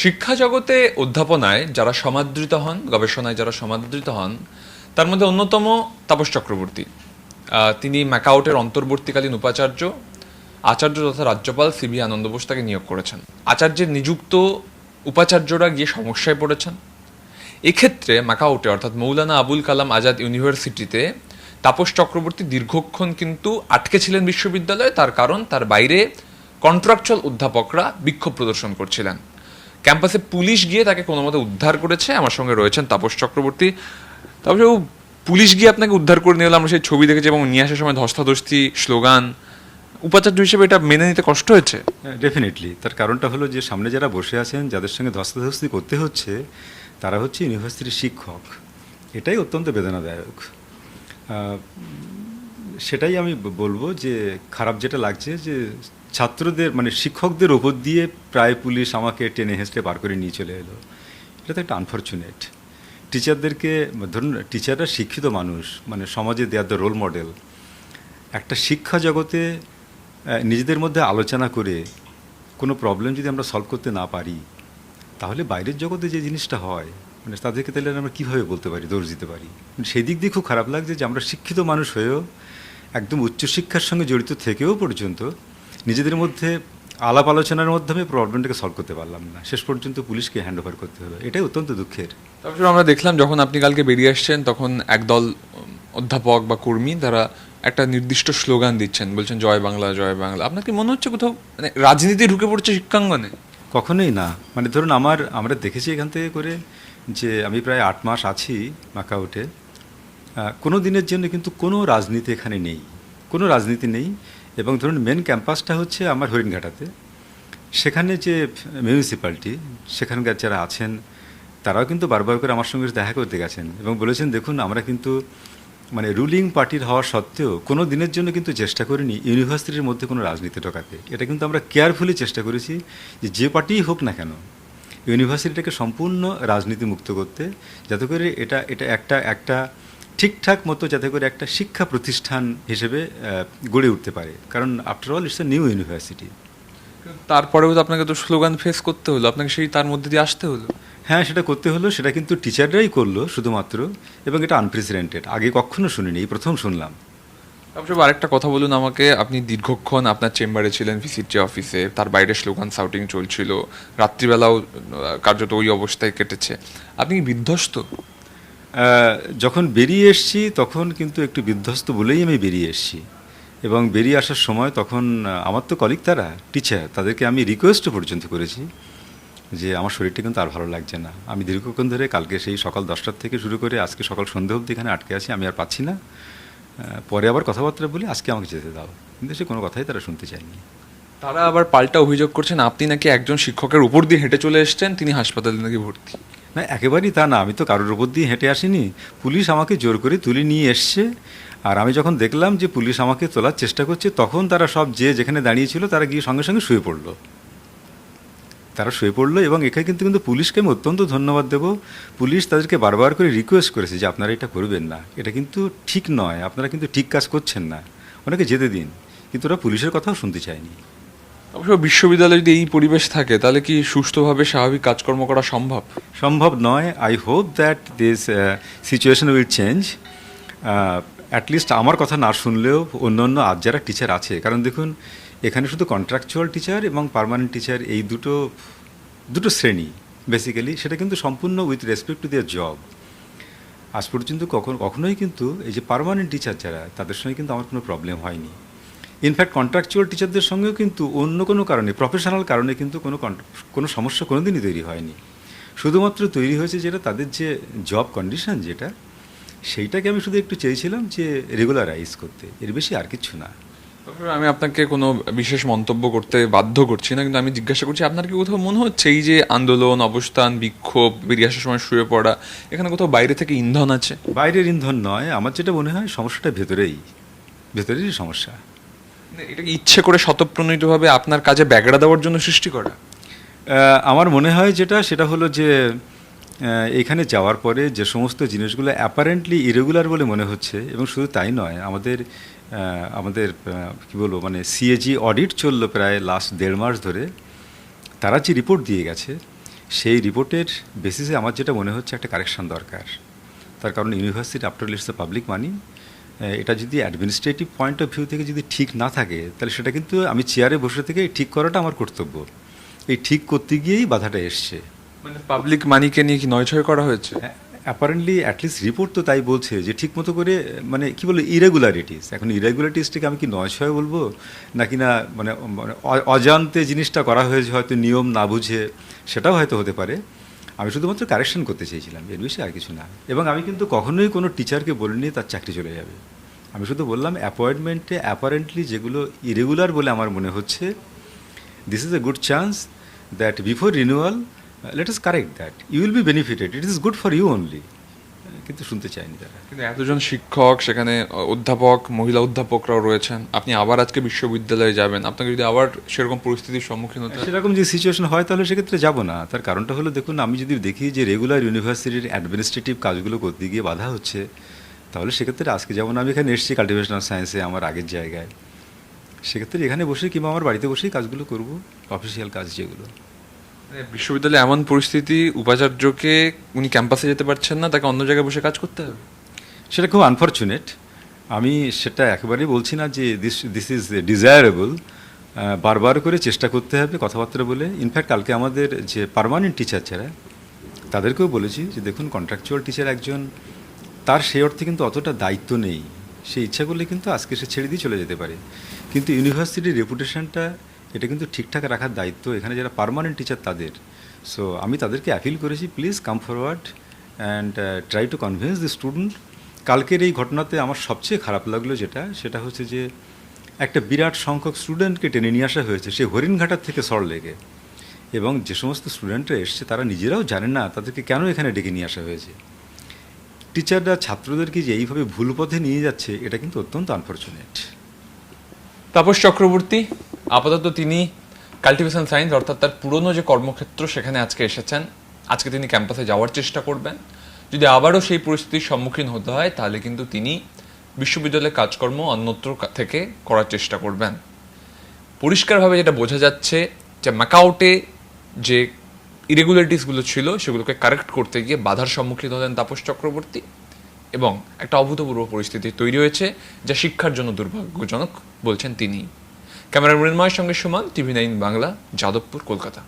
শিক্ষা জগতে অধ্যাপনায় যারা সমাদৃত হন, গবেষণায় যারা সমাদৃত হন, তার মধ্যে অন্যতম তাপস চক্রবর্তী। তিনি ম্যাকাউটের অন্তর্বর্তীকালীন উপাচার্য, আচার্য তথা রাজ্যপাল সিবি আনন্দ বোস তাকে নিয়োগ করেছেন। আচার্যের নিযুক্ত উপাচার্যরা গিয়ে সমস্যায় পড়েছেন। এক্ষেত্রে ম্যাকাউটে অর্থাৎ মৌলানা আবুল কালাম আজাদ ইউনিভার্সিটিতে, তাপস চক্রবর্তী দীর্ঘক্ষণ কিন্তু আটকে ছিলেন বিশ্ববিদ্যালয়ে, তার কারণ তার বাইরে কন্ট্রাকচুয়াল অধ্যাপকরা বিক্ষোভ প্রদর্শন করছিলেন। ক্যাম্পাসে পুলিশ গিয়ে তাকে কোনো মতে উদ্ধার করেছে? আমার সঙ্গে রয়েছেন তাপস চক্রবর্তী। তারপরে ও পুলিশ গিয়ে আপনাকে উদ্ধার করে নিয়ে আমরা সেই ছবি দেখেছি এবং নিয়ে আসার সময় ধস্তাধস্তি, স্লোগান। উপাচার্য হিসেবে এটা মেনে নিতে কষ্ট হয়েছে? ডেফিনেটলি তার কারণটা হলো যে সামনে যারা বসে আছেন, যাদের সঙ্গে ধস্তাধস্তি করতে হচ্ছে, তারা হচ্ছে ইউনিভার্সিটির শিক্ষক। এটাই অত্যন্ত বেদনাদায়ক। সেটাই আমি বলব যে খারাপ যেটা লাগছে যে ছাত্রদের মানে শিক্ষকদের ওপর দিয়ে প্রায় পুলিশ আমাকে টেনে হেঁচড়ে বার করে নিয়ে চলে এলো। এটা তো একটা আনফর্চুনেট টিচারদেরকে, ধরুন, টিচাররা শিক্ষিত মানুষ মানে সমাজে দেয়ার দ্য রোল মডেল। একটা শিক্ষা জগতে নিজেদের মধ্যে আলোচনা করে কোনো প্রবলেম যদি আমরা সলভ করতে না পারি, তাহলে বাইরের জগতে যে জিনিসটা হয় মানে তাদেরকে তাহলে আমরা কীভাবে বলতে পারি, দোষ দিতে পারি? সেই দিক দিয়ে খুব খারাপ লাগছে যে আমরা শিক্ষিত মানুষ হয়েও একদম উচ্চশিক্ষার সঙ্গে জড়িত থেকেও পর্যন্ত নিজেদের মধ্যে আলাপ আলোচনার মাধ্যমে প্রবলেমটাকে সলভ করতে পারলাম না। শেষ পর্যন্ত পুলিশকে হ্যান্ড ওভার করতে হলো। এটাই অত্যন্ত দুঃখের। তারপরে আমরা দেখলাম যখন আপনি কালকে বেরিয়ে আসছেন তখন একদল অধ্যাপক বা কর্মী তারা একটা নির্দিষ্ট স্লোগান দিচ্ছেন বলছেন জয় বাংলা জয় বাংলা। আপনার কি মনে হচ্ছে কোথাও? মানে রাজনীতি ঢুকে পড়ছে শিক্ষাঙ্গনে? কখনোই না। মানে ধরুন আমার আমরা দেখেছি এখান থেকে করে যে আমি প্রায় আট মাস আছি মাকাউটে। কোনো দিনের জন্য কিন্তু কোনো রাজনীতি এখানে নেই। কোনো রাজনীতি নেই। এবং ধরুন মেন ক্যাম্পাসটা হচ্ছে আমার হরিণঘাটাতে। সেখানে যে মিউনিসিপ্যালিটি সেখানকার যারা আছেন, তারাও কিন্তু বারবার করে আমার সঙ্গে দেখা করতে গেছেন এবং বলেছেন, দেখুন, আমরা কিন্তু মানে রুলিং পার্টির হওয়া সত্ত্বেও কোনো দিনের জন্য কিন্তু চেষ্টা করিনি ইউনিভার্সিটির মধ্যে কোনো রাজনীতি ঢোকাতে এটা কিন্তু আমরা কেয়ারফুলি চেষ্টা করেছি যে যে পার্টিই হোক না কেন, ইউনিভার্সিটিটাকে সম্পূর্ণ রাজনীতি মুক্ত করতে। যাতে করে এটা এটা একটা একটা ঠিকঠাক মতো যাতে করে একটা শিক্ষা প্রতিষ্ঠান হিসেবে গড়ে উঠতে পারে। কারণ after all it's a new university তারপরেও তো আপনাকে তো স্লোগান ফেস করতে হলো। আপনাকে সেই তার মধ্যে দিয়ে আসতে হলো। হ্যাঁ সেটা করতে হলো সেটা কিন্তু টিচাররাই করল শুধুমাত্র এবং এটা আনপ্রেসিডেন্টেড আগে কখনো শুনিনি এই প্রথম শুনলাম। তারপরে আরেকটা কথা বলুন আমাকে। আপনি দীর্ঘক্ষণ আপনার চেম্বারে ছিলেন ভিসিটি অফিসে তার বাইরে স্লোগান সাউটিং চলছিল। রাত্রিবেলাও কার্যত ওই অবস্থায় কেটেছে। আপনি কি বিধ্বস্ত? যখন বেরিয়ে এসছি, তখন কিন্তু একটু বিধ্বস্ত বলেই আমি বেরিয়ে এসছি। এবং বেরিয়ে আসার সময় তখন আমার তো কলিগ তারা টিচার তাদেরকে আমি রিকোয়েস্টও পর্যন্ত করেছি যে আমার শরীরটা কিন্তু আর ভালো লাগছে না। আমি দীর্ঘক্ষণ ধরে কালকে সেই সকাল দশটার থেকে শুরু করে আজকে সকাল সন্ধে অবধি এখানে আটকে আছি, আমি আর পাচ্ছি না। পরে আবার কথাবার্তা বলি আজকে আমাকে যেতে দাও। কিন্তু সে কোনো কথাই তারা শুনতে চায়নি। তারা আবার পাল্টা অভিযোগ করছেন, আপনি নাকি একজন শিক্ষকের উপর দিয়ে হেঁটে চলে এসেছেন, তিনি হাসপাতালে নাকি ভর্তি। না, একেবারেই তা না। আমি তো কারোর উপর দিয়ে হেঁটে আসিনি। পুলিশ আমাকে জোর করে তুলে নিয়ে এসছে। আর আমি যখন দেখলাম যে পুলিশ আমাকে তোলার চেষ্টা করছে, তখন তারা সব যে যেখানে দাঁড়িয়েছিল, তারা গিয়ে সঙ্গে সঙ্গে শুয়ে পড়ল। তারা শুয়ে পড়ল এবং এখানে কিন্তু কিন্তু পুলিশকে আমি অত্যন্ত ধন্যবাদ দেব। পুলিশ তাদেরকে বারবার করে রিকোয়েস্ট করেছে যে, আপনারা এটা করবেন না। এটা কিন্তু ঠিক নয়। আপনারা কিন্তু ঠিক কাজ করছেন না। ওনাকে যেতে দিন। কিন্তু ওরা পুলিশের কথাও শুনতে চায়নি। অবশ্য বিশ্ববিদ্যালয়ে যদি এই পরিবেশ থাকে, তাহলে কি সুস্থভাবে স্বাভাবিক কাজকর্ম করা সম্ভব? সম্ভব নয়। I hope that this situation will change at least আমার কথা না শুনলেও অন্য অন্য আর যারা টিচার আছে, কারণ দেখুন, এখানে শুধু কন্ট্রাকচুয়াল টিচার এবং পার্মানেন্ট টিচার এই দুটো দুটো শ্রেণি বেসিক্যালি সেটা কিন্তু সম্পূর্ণ with respect to their job আজ পর্যন্ত কখন, কখনোই কিন্তু এই যে পার্মানেন্ট টিচার যারা, তাদের সঙ্গে কিন্তু আমার কোনো প্রবলেম হয়নি। ইনফ্যাক্ট কন্ট্রাকচুয়াল টিচারদের সঙ্গেও কিন্তু অন্য কোনো কারণে প্রফেশনাল কারণে কিন্তু কোনো কোনো সমস্যা কোনো দিনই তৈরি হয়নি। শুধুমাত্র তৈরি হয়েছে যেটা তাদের যে জব কন্ডিশন যেটা সেইটাকে আমি শুধু একটু চেয়েছিলাম যে রেগুলারাইজ করতে। এর বেশি আর কিছু না। আমি আপনাকে কোনো বিশেষ মন্তব্য করতে বাধ্য করছি না কিন্তু আমি জিজ্ঞাসা করছি আপনার কি কোথাও মনে হচ্ছে এই যে আন্দোলন অবস্থান বিক্ষোভ বেরিয়ে আসার সময় শুয়ে পড়া এখানে কোথাও বাইরে থেকে ইন্ধন আছে? বাইরের ইন্ধন নয় আমার যেটা মনে হয় সমস্যাটা ভেতরেই ভেতরেরই সমস্যা। এটা ইচ্ছে করে স্বতঃপ্রণোদিতভাবে আপনার কাজে ব্যাগড়া দেওয়ার জন্য সৃষ্টি করা? আমার মনে হয় যেটা, সেটা হলো যে এখানে যাওয়ার পরে যে সমস্ত জিনিসগুলো অ্যাপারেন্টলি ইরেগুলার বলে মনে হচ্ছে, এবং শুধু তাই নয়, আমাদের আমাদের কি বলব মানে সিএজি অডিট চলল প্রায় লাস্ট দেড় মাস ধরে। তারা যে রিপোর্ট দিয়ে গেছে, সেই রিপোর্টের বেসিসে আমার যেটা মনে হচ্ছে একটা কারেকশন দরকার। তার কারণ university after it's the public money এটা যদি অ্যাডমিনিস্ট্রেটিভ পয়েন্ট অফ ভিউ থেকে যদি ঠিক না থাকে তাহলে সেটা কিন্তু আমি চেয়ারে বসে থেকে ঠিক করাটা আমার কর্তব্য। এই ঠিক করতে গিয়েই বাধাটা এসছে। মানে পাবলিক মানিকে নিয়ে কি নয় ছয় করা হয়েছে? অ্যাপারেন্টলি অ্যাটলিস্ট রিপোর্ট তো তাই বলছে যে ঠিক মতো করে মানে কি বলে ইরেগুলারিটিস এখন ইরেগুলারিটিসটাকে আমি কি নয় ছয় বলব? নাকি না মানে মানে অজান্তে জিনিসটা করা হয়েছে হয়তো নিয়ম না বুঝে সেটাও হয়তো হতে পারে। আমি শুধুমাত্র কারেকশন করতে চেয়েছিলাম এর বিষয়ে আর কিছু না। এবং আমি কিন্তু কখনোই কোনো টিচারকে বলিনি তার চাকরি চলে যাবে। আমি শুধু বললাম অ্যাপয়েন্টমেন্টে অ্যাপারেন্টলি যেগুলো ইরেগুলার বলে আমার মনে হচ্ছে this is a good chance that before renewal let is correct that you will be benefited it is good for you Uh, কিন্তু শুনতে চাইনি তারা। কিন্তু এতজন শিক্ষক সেখানে অধ্যাপক মহিলা অধ্যাপকরাও রয়েছেন। আপনি আবার আজকে বিশ্ববিদ্যালয়ে যাবেন। আপনাকে যদি আবার সেরকম পরিস্থিতির সম্মুখীন হতে হয়, সেরকম যে সিচুয়েশন হয় তাহলে সেক্ষেত্রে যাব না। তার কারণটা হলো দেখুন আমি যদি দেখি যে রেগুলার ইউনিভার্সিটির অ্যাডমিনিস্ট্রেটিভ কাজগুলো করতে গিয়ে বাধা হচ্ছে তাহলে সেক্ষেত্রে আজকে যেমন আমি এখানে এসেছি কাল্টিভেশনাল সায়েন্সে আমার আগের জায়গায়। সেক্ষেত্রে এখানে বসে কিংবা আমার বাড়িতে বসেই কাজগুলো করব অফিসিয়াল কাজ যেগুলো। বিশ্ববিদ্যালয়ে এমন পরিস্থিতি, উপাচার্যকে উনি ক্যাম্পাসে যেতে পারছেন না, তাকে অন্য জায়গায় বসে কাজ করতে হবে? সেটা খুব আনফর্চুনেট আমি সেটা একেবারেই বলছি না যে দিস দিস ইজ ডিজায়ারেবল বারবার করে চেষ্টা করতে হবে কথাবার্তা বলে। ইনফ্যাক্ট কালকে আমাদের যে পার্মানেন্ট টিচার যারা তাদেরকেও বলেছি যে দেখুন কন্ট্রাকচুয়াল টিচার একজন, তার সেই অর্থে কিন্তু অতটা দায়িত্ব নেই। সে ইচ্ছা করলে কিন্তু আজকে সে ছেড়ে দিয়ে চলে যেতে পারে। কিন্তু ইউনিভার্সিটির রেপুটেশনটা এটা কিন্তু ঠিকঠাক রাখার দায়িত্ব এখানে যারা পার্মানেন্ট টিচার তাদের। সো আমি তাদেরকে অ্যাপিল করেছি please come forward and try to convince the student কালকের এই ঘটনাতে আমার সবচেয়ে খারাপ লাগল যেটা, সেটা হচ্ছে যে একটা বিরাট সংখ্যক স্টুডেন্টকে টেনে নিয়ে আসা হয়েছে, সে হরিণঘাটার থেকে সর লেগে এবং যে সমস্ত স্টুডেন্টরা এসছে, তারা নিজেরাও জানে না তাদেরকে কেন এখানে ডেকে নিয়ে আসা হয়েছে। টিচাররা ছাত্রদেরকে যে এইভাবে ভুল পথে নিয়ে যাচ্ছে, এটা কিন্তু অত্যন্ত আনফর্চুনেট তাপস চক্রবর্তী? আপাতত তিনি কাল্টিভেশন সায়েন্স অর্থাৎ তার পুরনো যে কর্মক্ষেত্র সেখানে আজকে এসেছেন। আজকে তিনি ক্যাম্পাসে যাওয়ার চেষ্টা করবেন। যদি আবারও সেই পরিস্থিতির সম্মুখীন হতে হয়, তাহলে কিন্তু তিনি বিশ্ববিদ্যালয়ের কাজকর্ম অন্যত্র থেকে করার চেষ্টা করবেন। পরিষ্কারভাবে যেটা বোঝা যাচ্ছে যে ম্যাকাউটে যে ইরেগুলারিটিসগুলো ছিল, সেগুলোকে কারেক্ট করতে গিয়ে বাধার সম্মুখীন হলেন তাপস চক্রবর্তী এবং একটা অভূতপূর্ব পরিস্থিতি তৈরি হয়েছে, যা শিক্ষার জন্য দুর্ভাগ্যজনক বলছেন তিনি। ক্যামেরা মৃন্ময়ের সঙ্গে সমান টিভি নাইন বাংলা যাদবপুর কলকাতা।